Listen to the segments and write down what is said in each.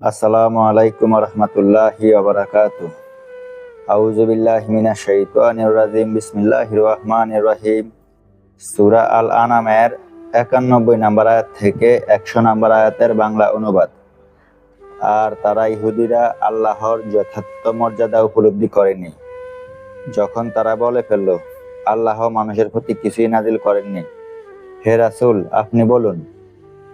আসসালামু আলাইকুম রহমতুল্লাহি আবরাকাতু আউজুবিল্লাহ মিনা বিসমিল্লাহির রহমানির রহিম। সুরা আল আনামের একানব্বই নাম্বার আয়াত থেকে একশো নাম্বার আয়াতের বাংলা অনুবাদ। আর তারা ইহুদিরা আল্লাহর যথার্থ মর্যাদা উপলব্ধি করেনি। যখন তারা বলে ফেলল, আল্লাহ মানুষের প্রতি কিছুই নাজিল করেননি। হে রাসূল, আপনি বলুন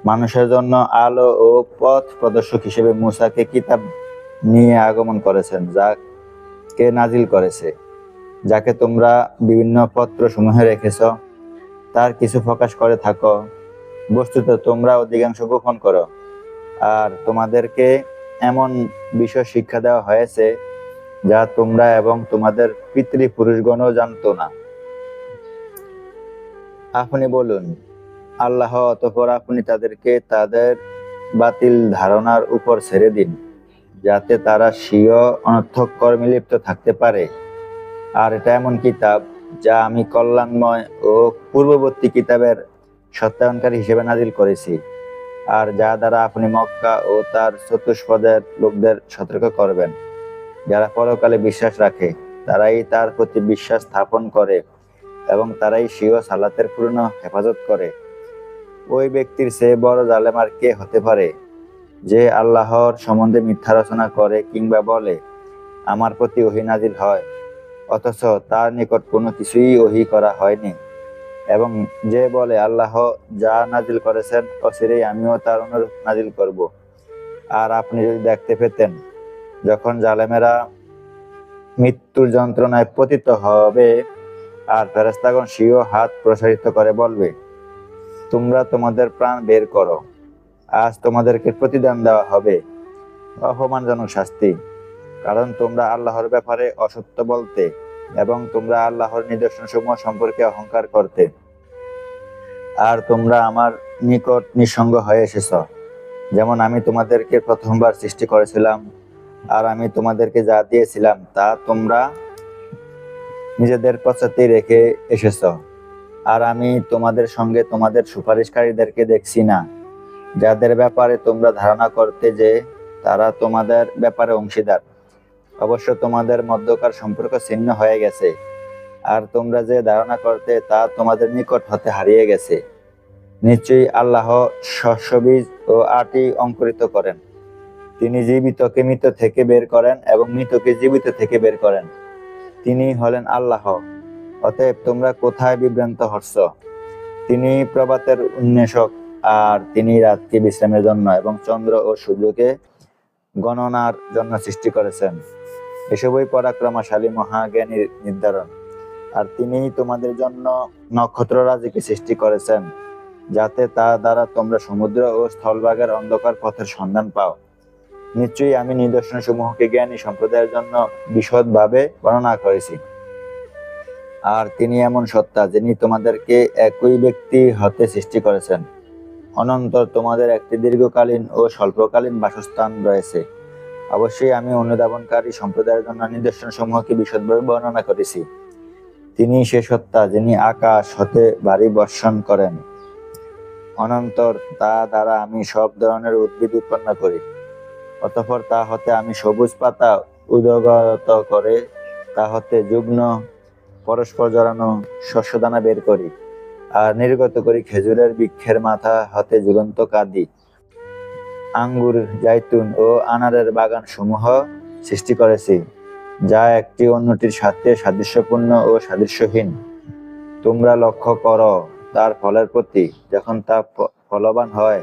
মানুষের জন্য আলো ও পথ প্রদর্শক হিসেবে মুসাকে কিতাব নিয়ে আগমন করেছেন যা কে নাজিল করেছে। যাকে তোমরা বিভিন্ন পত্র সমূহে রেখেছ, তার কিছু প্রকাশ করে থাকো। বস্তুত তোমরা অধিকাংশ গোপন করো। আর তোমাদেরকে এমন বিষয় শিক্ষা দেওয়া হয়েছে, যা তোমরা এবং তোমাদের পিতৃপুরুষগণও জানতো না। আপনি বলুন আল্লাহ, অতপর আপনি তাদেরকে তাদের বাতিল ধারণার উপর ছেড়ে দিন, যাতে তারা স্বীয় অনর্থক কর্মে লিপ্ত থাকতে পারে। আর এটা এমন কিতাব যা আমি কল্যাণময় ও পূর্ববর্তী কিতাবের সত্যায়নকারী হিসেবে নাজিল করেছি, আর যা দ্বারা আপনি মক্কা ও তার চতুষ্পদের লোকদের সতর্ক করবেন। যারা পরকালে বিশ্বাস রাখে, তারাই তার প্রতি বিশ্বাস স্থাপন করে এবং তারাই স্বীয় সালাতের পূর্ণ হেফাজত করে। ওই ব্যক্তির চেয়ে বড় জালেম আর কে হতে পারে? যে আল্লাহর সম্বন্ধে মিথ্যা রচনা করে কিংবা বলে, আমার প্রতি ওহি নাজিল হয়, অথচ তার নিকট কোনো কিছুই ওহি করা হয়নি। এবং যে বলে, আল্লাহ যা নাজিল করেছেন, অচিরেই আমিও তার অনুরূপ নাজিল করব। আর আপনি যদি দেখতে পেতেন, যখন জালেমেরা মৃত্যুর যন্ত্রণায় পতিত হবে, আর ফেরেস্তাগণ স্বীয় হাত প্রসারিত করে বলবে তোমরা তোমাদের প্রাণ বের করো। আজ তোমাদেরকে প্রতিদান দেওয়া হবে। অপমানজনক শাস্তি। কারণ তোমরা আল্লাহর ব্যাপারে অসত্য বলতে এবং তোমরা আল্লাহর নিদর্শন সমূহ সম্পর্কে অহংকার করতে। আর তোমরা আমার নিকট নিঃসঙ্গ হয়ে এসেছ। যেমন আমি তোমাদেরকে প্রথমবার সৃষ্টি করেছিলাম, আর আমি তোমাদেরকে যা দিয়েছিলাম তা তোমরা নিজেদের পশ্চাতেই রেখে এসেছ। আর আমি তোমাদের সঙ্গে তোমাদের সুপারিশকারীদেরকে দেখছি না। যাদের ব্যাপারে তোমরা ধারণা করতে যে তারা তোমাদের ব্যাপারে অংশীদার। অবশ্য তোমাদের মধ্যকার সম্পর্ক ছিন্ন হয়ে গেছে। আর তোমরা যে ধারণা করতে তা তোমাদের নিকট হতে হারিয়ে গেছে। নিশ্চয়ই আল্লাহ শস্যবীজ ও আটি অঙ্কুরিত করেন। তিনি জীবিতকে মৃত থেকে বের করেন এবং মৃতকে জীবিত থেকে বের করেন। তিনি হলেন আল্লাহ। অতএব তোমরা কোথায় বিভ্রান্ত হচ্ছ? তিনি প্রভাতের উন্মেষক আর তিনি রাতকে বিশ্রামের জন্য এবং চন্দ্র ও সূর্যকে গণনার জন্য সৃষ্টি করেছেন। এসবই পরাক্রমশালী মহাজ্ঞানীর নির্ধারণ। আর তিনি তোমাদের জন্য নক্ষত্র রাজিকে সৃষ্টি করেছেন, যাতে তা দ্বারা তোমরা সমুদ্র ও স্থলভাগের অন্ধকার পথের সন্ধান পাও। নিশ্চয়ই আমি নিদর্শন সমূহকে জ্ঞানী সম্প্রদায়ের জন্য বিশদভাবে বর্ণনা করেছি। আর তিনি এমন সত্তা যিনি তোমাদেরকে একই ব্যক্তি হতে সৃষ্টি করেছেন। অনন্তর তোমাদের একটি দীর্ঘকালীন ও স্বল্পকালীন বাসস্থান রয়েছে। অবশ্যই আমি অনুধাবনকারী সম্প্রদায়ের জন্য নিদর্শন সমূহকে বিশদভাবে বর্ণনা করেছি। তিনি সে সত্তা যিনি আকাশ হতে ভারী বর্ষণ করেন। অনন্তর তা দ্বারা আমি সব ধরনের উদ্ভিদ উৎপন্ন করি। অতঃপর তা হতে আমি সবুজ পাতা উদগত করে, তা হতে যুগ্ন পরস্পর জড়ানো শস্যদানা বের করি আর নির্গত করি খেজুরের বৃক্ষের মাথা হতে ঝুলন্ত কাঁদি। আঙ্গুর জাইতুন ও আনারের বাগান সমূহ সৃষ্টি করেছি, যা একটি অন্যটির সাথে সাদৃশ্যপূর্ণ ও সাদৃশ্যহীন। তোমরা লক্ষ্য করো, তার ফলের প্রতি যখন তা ফলবান হয়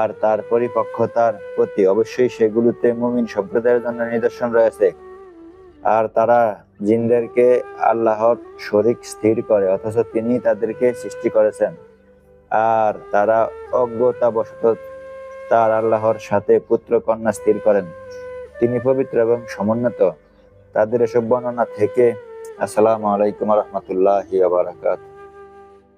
আর তার পরিপক্কতার প্রতি অবশ্যই সেগুলোতে মুমিন সম্প্রদায়ের জন্য নিদর্শন রয়েছে। আর তারা জিনদেরকে আল্লাহর শরিক স্থির করে, অথচ তিনি তাদেরকে সৃষ্টি করেছেন। আর তারা অজ্ঞতাবশত তার আল্লাহর সাথে পুত্র কন্যা স্থির করেন। তিনি পবিত্র এবং সমুন্নত। তাদের এসব বর্ণনা থেকে আসসালামু আলাইকুম রহমতুল্লাহ বারাকাত